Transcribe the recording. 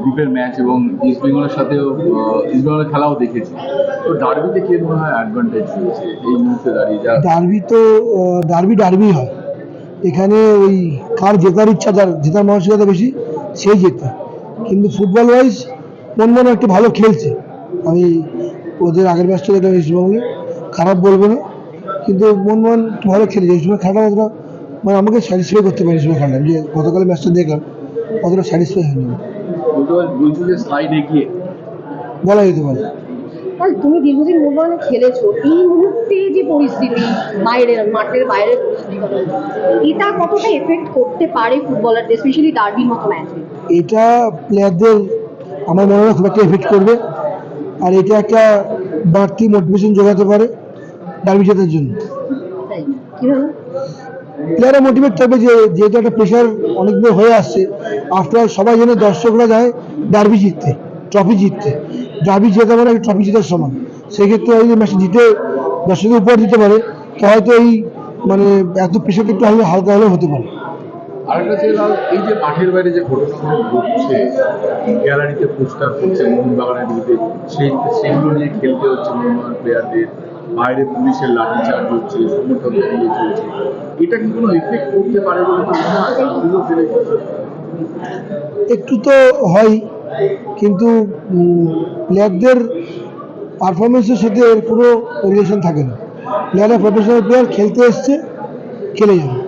গ্রুপের ম্যাচ এবং ইস্ট বেঙ্গলের সাথেও ইস্ট বেঙ্গলের খেলাও দেখেছি। তো ডার্বিতে কে মনে হয় অ্যাডভান্টেজ রয়েছে এই মুহূর্তে দাঁড়িয়ে? যা ডার্বি তো ডার্বি ডার্বি হয়। এখানে ওই কার জেতার ইচ্ছা, যার জেতার মানসিকতা বেশি সেই জেতে। কিন্তু ফুটবল ওয়াইজ মন মনে একটু ভালো খেলছে। আমি ওদের আগের ম্যাচটা যেটা ইস্টবেঙ্গলে। খারাপ বলব না। কিন্তু মনমোহন একটু ভালো খেলেছে। সময় খেলাটা মানে আমাকে স্যাটিসফাই করতে পারি সময় খেলাটা। যে গতকালের ম্যাচটা দেখলাম অতটা স্যাটিসফাই হয়নি? বলা যেতে পারে। কারণ তুমি দীর্ঘদিন মোহনবাগানে খেলেছো এই মুহূর্তে যে পরিস্থিতি বাইরের মাঠের বাইরের পরিস্থিতি এটা কতটা এফেক্ট করতে পারে ফুটবলারদের স্পেশালি ডার্বির মতো ম্যাচে এটা প্লেয়ারদের আমার মনে হয় খুব একটা এফেক্ট করবে। আর এটা একটা বাড়তি মোটিভেশন যোগাতে পারে ডার্বি জেতার জন্য। প্লেয়াররা মোটিভেট থাকবে যে যেহেতু একটা প্রেশার অনেকদিন হয়ে আসছে আফটার সবাই জানে দর্শকরা যায় ডার্বি জিততে ট্রফি জিততে। ডার্বি জেতা মানে ট্রফি জেতার সমান। সেক্ষেত্রে ওই যে ম্যাচটা জিতে দর্শকের উপহার দিতে পারে, তো হয়তো এই মানে এত প্রেশারটা একটু হলে হালকা হলেও হতে পারে। এই যে মাঠের বাইরে যে গ্যালারিতে বাইরে পুলিশের একটু তো হয়, কিন্তু প্লেয়ারদের পারফরমেন্সের সাথে এর কোনো রিলেশন থাকে না। প্লেয়াররা প্রফেশনাল প্লেয়ার খেলতে এসছে, খেলে যাবে।